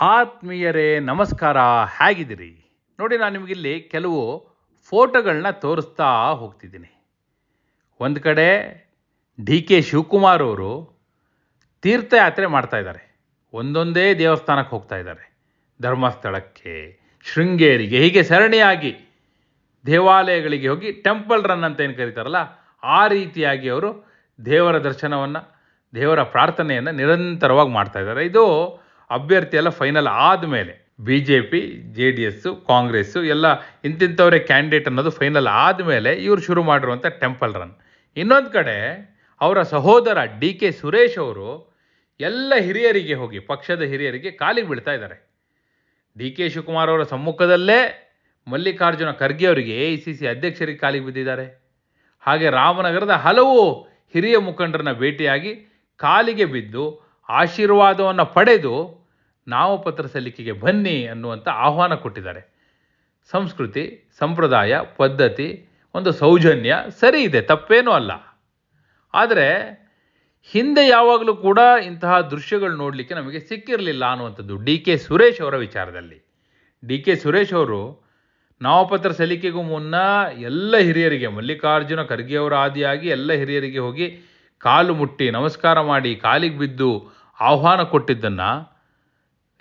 ಆತ್ಮೀಯರೇ, ನಮಸ್ಕಾರ, ಹೇಗಿದ್ದೀರಿ? ನೋಡಿ, ನಾನು ನಿಮಗಿಲ್ಲಿ ಕೆಲವು ಫೋಟೋಗಳನ್ನ ತೋರಿಸ್ತಾ ಹೋಗ್ತಿದ್ದೀನಿ. ಒಂದು ಕಡೆ ಡಿ ಕೆ ಶಿವಕುಮಾರ್ ಅವರು ತೀರ್ಥಯಾತ್ರೆ ಮಾಡ್ತಾ ಇದ್ದಾರೆ. ಒಂದೊಂದೇ ದೇವಸ್ಥಾನಕ್ಕೆ ಹೋಗ್ತಾ ಇದ್ದಾರೆ. ಧರ್ಮಸ್ಥಳಕ್ಕೆ, ಶೃಂಗೇರಿಗೆ, ಹೀಗೆ ಸರಣಿಯಾಗಿ ದೇವಾಲಯಗಳಿಗೆ ಹೋಗಿ ಟೆಂಪಲ್ ರನ್ ಅಂತ ಏನು ಕರೀತಾರಲ್ಲ, ಆ ರೀತಿಯಾಗಿ ಅವರು ದೇವರ ದರ್ಶನವನ್ನು, ದೇವರ ಪ್ರಾರ್ಥನೆಯನ್ನು ನಿರಂತರವಾಗಿ ಮಾಡ್ತಾ ಇದ್ದಾರೆ. ಇದು ಅಭ್ಯರ್ಥಿ ಎಲ್ಲ ಫೈನಲ್ ಆದಮೇಲೆ B J P J D S Congress ಎಲ್ಲ ಇಂತಿಂಥವರೇ ಕ್ಯಾಂಡಿಡೇಟ್ ಅನ್ನೋದು ಫೈನಲ್ ಆದಮೇಲೆ ಇವರು ಶುರು ಮಾಡಿರುವಂಥ ಟೆಂಪಲ್ ರನ್ ಇನ್ನೊಂದು ಕಡೆ ಅವರ ಸಹೋದರ ಡಿ ಕೆ ಸುರೇಶ್ ಅವರು ಎಲ್ಲ ಹಿರಿಯರಿಗೆ ಹೋಗಿ, ಪಕ್ಷದ ಹಿರಿಯರಿಗೆ ಕಾಲಿಗೆ ಬೀಳ್ತಾ ಇದ್ದಾರೆ. ಡಿ ಕೆ ಶಿವಕುಮಾರ್ ಅವರ ಸಮ್ಮುಖದಲ್ಲೇ ಮಲ್ಲಿಕಾರ್ಜುನ ಖರ್ಗೆ ಅವರಿಗೆ ಎ ಸಿ ಸಿ ಅಧ್ಯಕ್ಷರಿಗೆ ಕಾಲಿಗೆ ಬಿದ್ದಿದ್ದಾರೆ. ಹಾಗೆ ರಾಮನಗರದ ಹಲವು ಹಿರಿಯ ಮುಖಂಡರನ್ನ ಭೇಟಿಯಾಗಿ ಕಾಲಿಗೆ ಬಿದ್ದು ಆಶೀರ್ವಾದವನ್ನು ಪಡೆದು ನಾಮಪತ್ರ ಸಲ್ಲಿಕೆಗೆ ಬನ್ನಿ ಅನ್ನುವಂಥ ಆಹ್ವಾನ ಕೊಟ್ಟಿದ್ದಾರೆ. ಸಂಸ್ಕೃತಿ, ಸಂಪ್ರದಾಯ, ಪದ್ಧತಿ, ಒಂದು ಸೌಜನ್ಯ ಸರಿ ಇದೆ, ತಪ್ಪೇನೂ ಅಲ್ಲ. ಆದರೆ ಹಿಂದೆ ಯಾವಾಗಲೂ ಕೂಡ ಇಂತಹ ದೃಶ್ಯಗಳು ನೋಡಲಿಕ್ಕೆ ನಮಗೆ ಸಿಕ್ಕಿರಲಿಲ್ಲ ಅನ್ನುವಂಥದ್ದು ಡಿ ಕೆ ಸುರೇಶ್ ಅವರ ವಿಚಾರದಲ್ಲಿ. ಡಿ ಕೆ ಸುರೇಶ್ ಅವರು ನಾಮಪತ್ರ ಸಲ್ಲಿಕೆಗೂ ಮುನ್ನ ಎಲ್ಲ ಹಿರಿಯರಿಗೆ, ಮಲ್ಲಿಕಾರ್ಜುನ ಖರ್ಗೆ ಅವರ ಆದಿಯಾಗಿ ಎಲ್ಲ ಹಿರಿಯರಿಗೆ ಹೋಗಿ ಕಾಲು ಮುಟ್ಟಿ ನಮಸ್ಕಾರ ಮಾಡಿ, ಕಾಲಿಗೆ ಬಿದ್ದು ಆಹ್ವಾನ ಕೊಟ್ಟಿದ್ದನ್ನು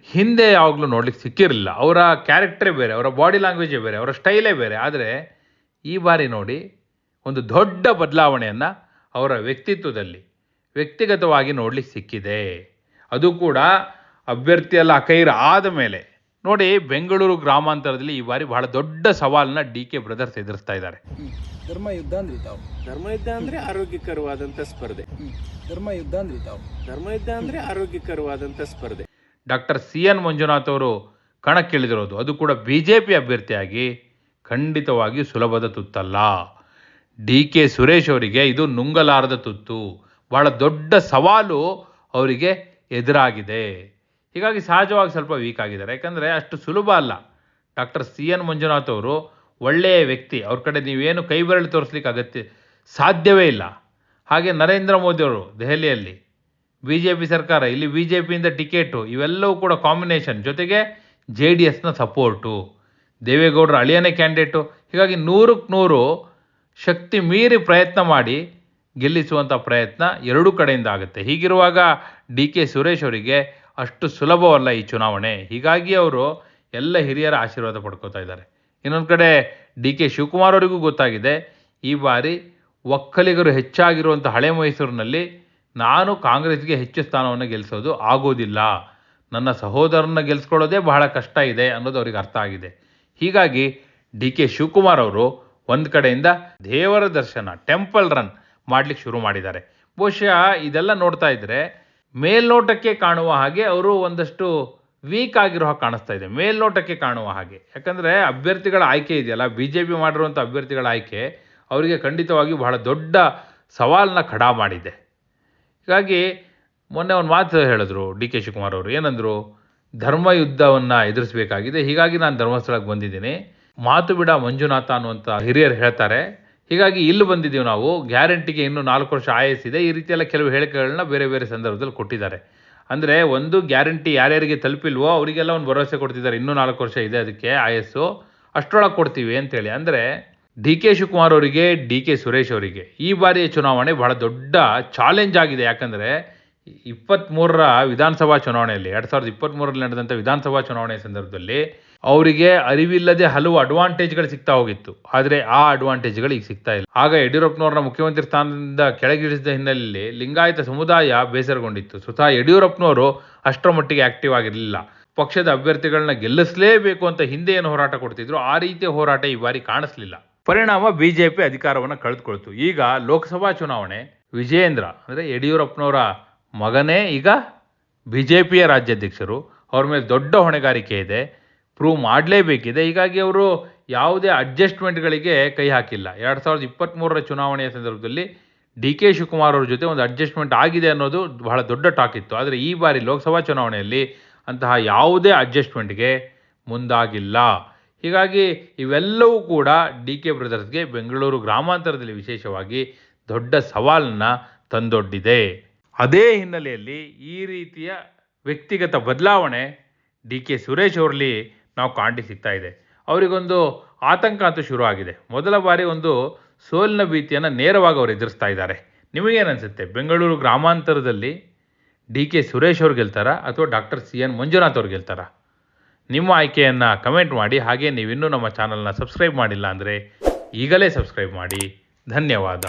ಹಿಂದೆ ಯಾವಾಗಲೂ ನೋಡ್ಲಿಕ್ಕೆ ಸಿಕ್ಕಿರಲಿಲ್ಲ. ಅವರ ಕ್ಯಾರೆಕ್ಟರೇ ಬೇರೆ ಅವರ ಬಾಡಿ ಲ್ಯಾಂಗ್ವೇಜೇ ಬೇರೆ ಅವರ ಸ್ಟೈಲೇ ಬೇರೆ. ಆದರೆ ಈ ಬಾರಿ ನೋಡಿ ಒಂದು ದೊಡ್ಡ ಬದಲಾವಣೆಯನ್ನು ಅವರ ವ್ಯಕ್ತಿತ್ವದಲ್ಲಿ ವ್ಯಕ್ತಿಗತವಾಗಿ ನೋಡ್ಲಿಕ್ಕೆ ಸಿಕ್ಕಿದೆ. ಅದು ಕೂಡ ಅಭ್ಯರ್ಥಿಯೆಲ್ಲ ಅಕೈರ್ ಆದ ಮೇಲೆ. ನೋಡಿ ಬೆಂಗಳೂರು ಗ್ರಾಮಾಂತರದಲ್ಲಿ ಈ ಬಾರಿ ಬಹಳ ದೊಡ್ಡ ಸವಾಲನ್ನ ಡಿ ಕೆ ಬ್ರದರ್ಸ್ ಎದುರಿಸ್ತಾ ಇದ್ದಾರೆ. ಧರ್ಮ ಯುದ್ಧ ಅಂದ್ರೆ ತಾವು. ಧರ್ಮಯುದ್ಧ ಅಂದ್ರೆ ಆರೋಗ್ಯಕರವಾದಂತ ಸ್ಪರ್ಧೆ. ಧರ್ಮ ಯುದ್ಧ ಅಂದ್ರೆ ತಾವು. ಧರ್ಮಯುದ್ಧ ಅಂದ್ರೆ ಆರೋಗ್ಯಕರವಾದಂತ ಸ್ಪರ್ಧೆ. ಡಾಕ್ಟರ್ ಸಿ ಎನ್ ಮಂಜುನಾಥ್ ಅವರು ಕಣಕ್ಕಿಳಿದಿರೋದು. ಅದು ಕೂಡ ಬಿ ಜೆ ಪಿ ಅಭ್ಯರ್ಥಿಯಾಗಿ ಖಂಡಿತವಾಗಿ ಸುಲಭದ ತುತ್ತಲ್ಲ. ಡಿ ಕೆ ಸುರೇಶ್ ಅವರಿಗೆ ಇದು ನುಂಗಲಾರದ ತುತ್ತು. ಬಹಳ ದೊಡ್ಡ ಸವಾಲು ಅವರಿಗೆ ಎದುರಾಗಿದೆ. ಹೀಗಾಗಿ ಸಹಜವಾಗಿ ಸ್ವಲ್ಪ ವೀಕ್ ಆಗಿದ್ದಾರೆ. ಯಾಕಂದರೆ ಅಷ್ಟು ಸುಲಭ ಅಲ್ಲ. ಡಾಕ್ಟರ್ ಸಿ ಎನ್ ಮಂಜುನಾಥ್ ಅವರು ಒಳ್ಳೆಯ ವ್ಯಕ್ತಿ. ಅವ್ರ ಕಡೆ ನೀವೇನು ಕೈ ಬೆರಳು ತೋರಿಸ್ಲಿಕ್ಕೆ ಅಗತ್ಯ ಸಾಧ್ಯವೇ ಇಲ್ಲ. ಹಾಗೆ ನರೇಂದ್ರ ಮೋದಿ ಅವರು ದೆಹಲಿಯಲ್ಲಿ ಬಿ ಜೆ ಪಿ ಸರ್ಕಾರ, ಇಲ್ಲಿ ಬಿ ಜೆ ಪಿಯಿಂದ ಟಿಕೆಟು, ಇವೆಲ್ಲವೂ ಕೂಡ ಕಾಂಬಿನೇಷನ್ ಜೊತೆಗೆ ಜೆ ಡಿ ಎಸ್ನ ಸಪೋರ್ಟು, ದೇವೇಗೌಡರ ಅಳಿಯನೇ ಕ್ಯಾಂಡಿಡೇಟು ಹೀಗಾಗಿ ನೂರಕ್ಕೆ ನೂರು ಶಕ್ತಿ ಮೀರಿ ಪ್ರಯತ್ನ ಮಾಡಿ ಗೆಲ್ಲಿಸುವಂಥ ಪ್ರಯತ್ನ ಎರಡೂ ಕಡೆಯಿಂದ ಆಗುತ್ತೆ. ಹೀಗಿರುವಾಗ ಡಿ ಕೆ ಸುರೇಶ್ ಅವರಿಗೆ ಅಷ್ಟು ಸುಲಭವಲ್ಲ ಈ ಚುನಾವಣೆ. ಹೀಗಾಗಿ ಅವರು ಎಲ್ಲ ಹಿರಿಯರ ಆಶೀರ್ವಾದ ಪಡ್ಕೋತಾ ಇದ್ದಾರೆ. ಇನ್ನೊಂದು ಕಡೆ ಡಿ ಕೆ ಶಿವಕುಮಾರ್ ಅವರಿಗೂ ಗೊತ್ತಾಗಿದೆ, ಈ ಬಾರಿ ಒಕ್ಕಲಿಗರು ಹೆಚ್ಚಾಗಿರುವಂಥ ಹಳೆ ಮೈಸೂರಿನಲ್ಲಿ ನಾನು ಕಾಂಗ್ರೆಸ್ಗೆ ಹೆಚ್ಚು ಸ್ಥಾನವನ್ನು ಗೆಲ್ಲಿಸೋದು ಆಗೋದಿಲ್ಲ. ನನ್ನ ಸಹೋದರನ ಗೆಲ್ಲಿಸ್ಕೊಳ್ಳೋದೇ ಬಹಳ ಕಷ್ಟ ಇದೆ ಅನ್ನೋದು ಅವ್ರಿಗೆ ಅರ್ಥ ಆಗಿದೆ. ಹೀಗಾಗಿ ಡಿ ಕೆ ಶಿವಕುಮಾರ್ ಅವರು ಒಂದು ಕಡೆಯಿಂದ ದೇವರ ದರ್ಶನ, ಟೆಂಪಲ್ ರನ್ ಮಾಡ್ಲಿಕ್ಕೆ ಶುರು ಮಾಡಿದ್ದಾರೆ. ಬಹುಶಃ ಇದೆಲ್ಲ ನೋಡ್ತಾ ಇದ್ದರೆ ಮೇಲ್ನೋಟಕ್ಕೆ ಕಾಣುವ ಹಾಗೆ ಅವರು ಒಂದಷ್ಟು ವೀಕ್ ಆಗಿರೋ ಹಾಗೆ ಕಾಣಿಸ್ತಾ ಇದೆ. ಮೇಲ್ನೋಟಕ್ಕೆ ಕಾಣುವ ಹಾಗೆ. ಯಾಕಂದರೆ ಅಭ್ಯರ್ಥಿಗಳ ಆಯ್ಕೆ ಇದೆಯಲ್ಲ ಬಿ ಜೆ ಪಿ ಮಾಡಿರುವಂಥ ಅಭ್ಯರ್ಥಿಗಳ ಆಯ್ಕೆ ಅವರಿಗೆ ಖಂಡಿತವಾಗಿ ಬಹಳ ದೊಡ್ಡ ಸವಾಲನ್ನ ಖಡಾ ಮಾಡಿದೆ. ಹೀಗಾಗಿ ಮೊನ್ನೆ ಒಂದು ಮಾತು ಹೇಳಿದ್ರು ಡಿ ಕೆ ಶಿವಕುಮಾರ್ ಅವರು. ಏನಂದರು? ಧರ್ಮ ಯುದ್ಧವನ್ನು ಎದುರಿಸಬೇಕಾಗಿದೆ, ಹೀಗಾಗಿ ನಾನು ಧರ್ಮಸ್ಥಳಕ್ಕೆ ಬಂದಿದ್ದೀನಿ. ಮಾತು ಬಿಡ ಮಂಜುನಾಥ ಅನ್ನುವಂಥ ಹಿರಿಯರು ಹೇಳ್ತಾರೆ. ಹೀಗಾಗಿ ಇಲ್ಲಿ ಬಂದಿದ್ದೀವಿ ನಾವು. ಗ್ಯಾರಂಟಿಗೆ ಇನ್ನೂ ನಾಲ್ಕು ವರ್ಷ ಆಯಸ್ ಇದೆ. ಈ ರೀತಿಯೆಲ್ಲ ಕೆಲವು ಹೇಳಿಕೆಗಳನ್ನ ಬೇರೆ ಬೇರೆ ಸಂದರ್ಭದಲ್ಲಿ ಕೊಟ್ಟಿದ್ದಾರೆ. ಅಂದರೆ ಒಂದು ಗ್ಯಾರಂಟಿ ಯಾರ್ಯಾರಿಗೆ ತಲುಪಿಲ್ವೋ ಅವರಿಗೆಲ್ಲ ಒಂದು ಭರವಸೆ ಕೊಡ್ತಿದ್ದಾರೆ. ಇನ್ನೂ ನಾಲ್ಕು ವರ್ಷ ಇದೆ ಅದಕ್ಕೆ ಆಯಸ್ಸು. ಅಷ್ಟರೊಳಗೆ ಕೊಡ್ತೀವಿ ಅಂತೇಳಿ. ಅಂದರೆ ಡಿ ಕೆ ಶಿವಕುಮಾರ್ ಅವರಿಗೆ, ಡಿ ಕೆ ಸುರೇಶ್ ಅವರಿಗೆ ಈ ಬಾರಿಯ ಚುನಾವಣೆ ಬಹಳ ದೊಡ್ಡ ಚಾಲೆಂಜ್ ಆಗಿದೆ. ಯಾಕಂದರೆ ಇಪ್ಪತ್ತ್ಮೂರರ ವಿಧಾನಸಭಾ ಚುನಾವಣೆಯಲ್ಲಿ, ಎರಡು ಸಾವಿರದ ಇಪ್ಪತ್ತ್ಮೂರರಲ್ಲಿ ನಡೆದಂಥ ವಿಧಾನಸಭಾ ಚುನಾವಣೆ ಸಂದರ್ಭದಲ್ಲಿ ಅವರಿಗೆ ಅರಿವಿಲ್ಲದೆ ಹಲವು ಅಡ್ವಾಂಟೇಜ್ಗಳು ಸಿಗ್ತಾ ಹೋಗಿತ್ತು. ಆದರೆ ಆ ಅಡ್ವಾಂಟೇಜ್ಗಳು ಈಗ ಸಿಗ್ತಾ ಇಲ್ಲ. ಆಗ ಯಡಿಯೂರಪ್ಪನವ್ರನ್ನ ಮುಖ್ಯಮಂತ್ರಿ ಸ್ಥಾನದಿಂದ ಕೆಳಗಿಳಿಸಿದ ಹಿನ್ನೆಲೆಯಲ್ಲಿ ಲಿಂಗಾಯತ ಸಮುದಾಯ ಬೇಸರಗೊಂಡಿತ್ತು. ಸ್ವತಃ ಯಡಿಯೂರಪ್ಪನವರು ಅಷ್ಟರ ಮಟ್ಟಿಗೆ ಆಕ್ಟಿವ್ ಆಗಿರಲಿಲ್ಲ. ಪಕ್ಷದ ಅಭ್ಯರ್ಥಿಗಳನ್ನ ಗೆಲ್ಲಿಸಲೇಬೇಕು ಅಂತ ಹಿಂದೆ ಏನು ಹೋರಾಟ ಕೊಡ್ತಿದ್ರು. ಆ ರೀತಿಯ ಹೋರಾಟ ಈ ಬಾರಿ ಕಾಣಿಸ್ಲಿಲ್ಲ. ಪರಿಣಾಮ ಬಿಜೆಪಿ ಅಧಿಕಾರವನ್ನು ಕಳೆದುಕೊಳ್ತು. ಈಗ ಲೋಕಸಭಾ ಚುನಾವಣೆ, ವಿಜಯೇಂದ್ರ ಅಂದರೆ ಯಡಿಯೂರಪ್ಪನವರ ಮಗನೇ ಈಗ ಬಿ ಜೆ ಪಿಯ ರಾಜ್ಯಾಧ್ಯಕ್ಷರು. ಅವ್ರ ಮೇಲೆ ದೊಡ್ಡ ಹೊಣೆಗಾರಿಕೆ ಇದೆ. ಪ್ರೂವ್ ಮಾಡಲೇಬೇಕಿದೆ. ಹೀಗಾಗಿ ಅವರು ಯಾವುದೇ ಅಡ್ಜಸ್ಟ್ಮೆಂಟ್ಗಳಿಗೆ ಕೈ ಹಾಕಿಲ್ಲ. ಎರಡು ಸಾವಿರದ ಇಪ್ಪತ್ತ್ಮೂರರ ಚುನಾವಣೆಯ ಸಂದರ್ಭದಲ್ಲಿ ಡಿ ಕೆ ಶಿವಕುಮಾರ್ ಅವ್ರ ಜೊತೆ ಒಂದು ಅಡ್ಜಸ್ಟ್ಮೆಂಟ್ ಆಗಿದೆ ಅನ್ನೋದು ಬಹಳ ದೊಡ್ಡ ಟಾಕ್ ಇತ್ತು. ಆದರೆ ಈ ಬಾರಿ ಲೋಕಸಭಾ ಚುನಾವಣೆಯಲ್ಲಿ ಅಂತಹ ಯಾವುದೇ ಅಡ್ಜಸ್ಟ್ಮೆಂಟ್ಗೆ ಮುಂದಾಗಿಲ್ಲ. ಹೀಗಾಗಿ ಇವೆಲ್ಲವೂ ಕೂಡ ಡಿ ಕೆ ಬ್ರದರ್ಸ್ಗೆ ಬೆಂಗಳೂರು ಗ್ರಾಮಾಂತರದಲ್ಲಿ ವಿಶೇಷವಾಗಿ ದೊಡ್ಡ ಸವಾಲನ್ನು ತಂದೊಡ್ಡಿದೆ. ಅದೇ ಹಿನ್ನೆಲೆಯಲ್ಲಿ ಈ ರೀತಿಯ ವ್ಯಕ್ತಿಗತ ಬದಲಾವಣೆ ಡಿ ಕೆ ಸುರೇಶ್ ಅವರಲ್ಲಿ ನಾವು ಕಾಂಡಿ ಸಿಗ್ತಾ ಇದೆ. ಅವರಿಗೊಂದು ಆತಂಕ ಅಂತೂ ಶುರು ಆಗಿದೆ. ಮೊದಲ ಬಾರಿ ಒಂದು ಸೋಲಿನ ಭೀತಿಯನ್ನು ನೇರವಾಗಿ ಅವರು ಎದುರಿಸ್ತಾ ಇದ್ದಾರೆ. ನಿಮಗೇನನ್ಸುತ್ತೆ? ಬೆಂಗಳೂರು ಗ್ರಾಮಾಂತರದಲ್ಲಿ ಡಿ ಕೆ ಸುರೇಶ್ ಅವ್ರು ಗೆಲ್ತಾರಾ ಅಥವಾ ಡಾಕ್ಟರ್ ಸಿ ಎನ್ ಮಂಜುನಾಥ್ ಅವ್ರು ಗೆಲ್ತಾರಾ? ನಿಮ್ಮ ಆಯ್ಕೆಯನ್ನು ಕಮೆಂಟ್ ಮಾಡಿ, ಹಾಗೆ ನೀವಿನ್ನೂ ನಮ್ಮ ಚಾನಲ್ನ ಸಬ್ಸ್ಕ್ರೈಬ್ ಮಾಡಿಲ್ಲ ಅಂದರೆ ಈಗಲೇ ಸಬ್ಸ್ಕ್ರೈಬ್ ಮಾಡಿ. ಧನ್ಯವಾದ.